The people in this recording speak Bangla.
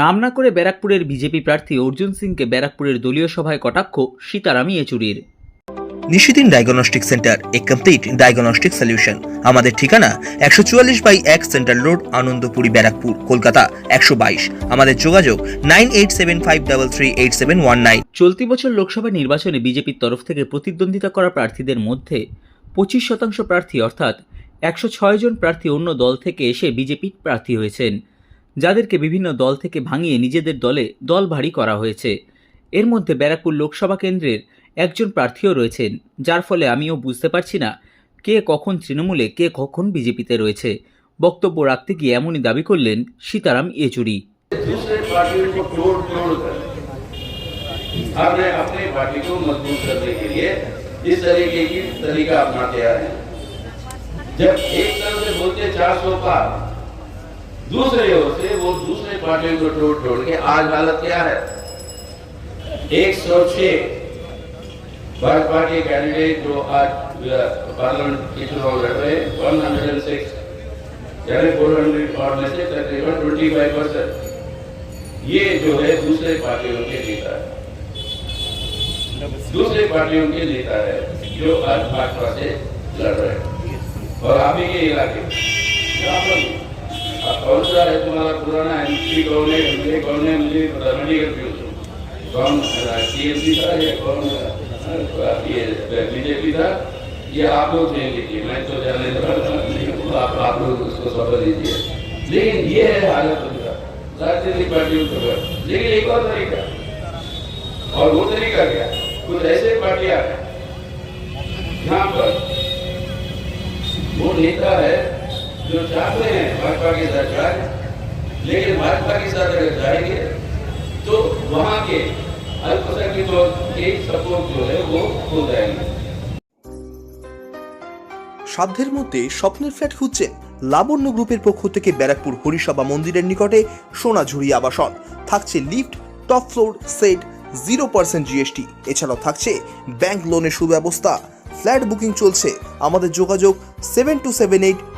নাম না করে ব্যারাকপুরের বিজেপি প্রার্থী অর্জুন সিংকে ব্যারাকপুরের দলীয় সভায় কটাক্ষ Sitaram ইয়েচুরির Nishidin diagnostic centre a complete diagnostic solution আমাদের ঠিকানা একশো চুয়াল্লিশ বাই এক সেন্ট্রাল রোড আনন্দপুরি ব্যারাকপুর কলকাতা একশো বাইশ। আমাদের যোগাযোগ nine eight seven five double three eight seven one nine. চলতি বছর লোকসভা নির্বাচনে বিজেপির তরফ থেকে প্রতিদ্বন্দ্বিতা করা প্রার্থীদের মধ্যে পঁচিশ শতাংশ প্রার্থী অর্থাৎ একশো ছয় জন প্রার্থী অন্য দল থেকে এসে বিজেপির প্রার্থী হয়েছেন। যাদেরকে বিভিন্ন দল থেকে ভাঙিয়ে নিজেদের দলে দল ভারী করা হয়েছে এর মধ্যে ব্যারাকপুর লোকসভা কেন্দ্রের একজন প্রার্থীও রয়েছেন যার ফলে আমিও বুঝতে পারছি না কে কখন তৃণমূলে কে কখন বিজেপিতে রয়েছে বক্তব্য রাখতে গিয়ে এমনই দাবি করলেন সীতারাম ইয়েচুরি दूसरे पार्टियों को तोड़ तोड़ कर हमने अपनी पार्टी को मजबूत करने के लिए इस तरीके की तरीका अपनाते आ रहे हैं जब एक तरफ से बोलते चार सौ पार दूसरे ओर से वो दूसरे पार्टियों को तोड़ तोड़ के आज हालत क्या है? एक सौ भाजपा के कैंडिडेट जो आज पार्लियामेंट के चुनाव लड़ रहे वन हंड्रेड एंड सिक्स यानी फोर हंड्रेड और में से तकरीबन ट्वेंटी फाइव परसेंट ये जो है दूसरे पार्टियों के नेता है। दूसरे पार्टियों के नेता है जो आज भाजपा से लड़ रहे हैं। और आप ही के इलाके में। कौन सा है तुम्हारा पुराना एमपी कौन है एमएलए कौन है मुझे पता नहीं कंफ्यूज हूँ कौन टीएमसी था या कौन ये बीजेपी था ये आप लोग देख लीजिए मैं तो जाने आप आप लोग उसको सफल दीजिए लेकिन ये है हालत राजनीतिक पार्टियों का। लेकिन एक और तरीका और वो तरीका क्या कुछ ऐसे पार्टियाँ हैं यहाँ पर वो नेता है जो चाहते हैं भाजपा के साथ जाए लेकिन भाजपा के साथ अगर जाएंगे तो वहाँ के अल्पसंख्यकों के सपोर्ट जो है वो खो जाएंगे সাধ্যের মধ্যে স্বপ্নের ফ্ল্যাট খুঁজছেন লাবণ্য গ্রুপের পক্ষ থেকে ব্যারাকপুর হরিসভা মন্দিরের নিকটে সোনাঝুরি আবাসন থাকছে lift top floor set zero percent GST এছাড়াও থাকছে ব্যাংক লোনের সুব্যবস্থা ফ্ল্যাট বুকিং চলছে আমাদের যোগাযোগ সেভেন টু সেভেন এইট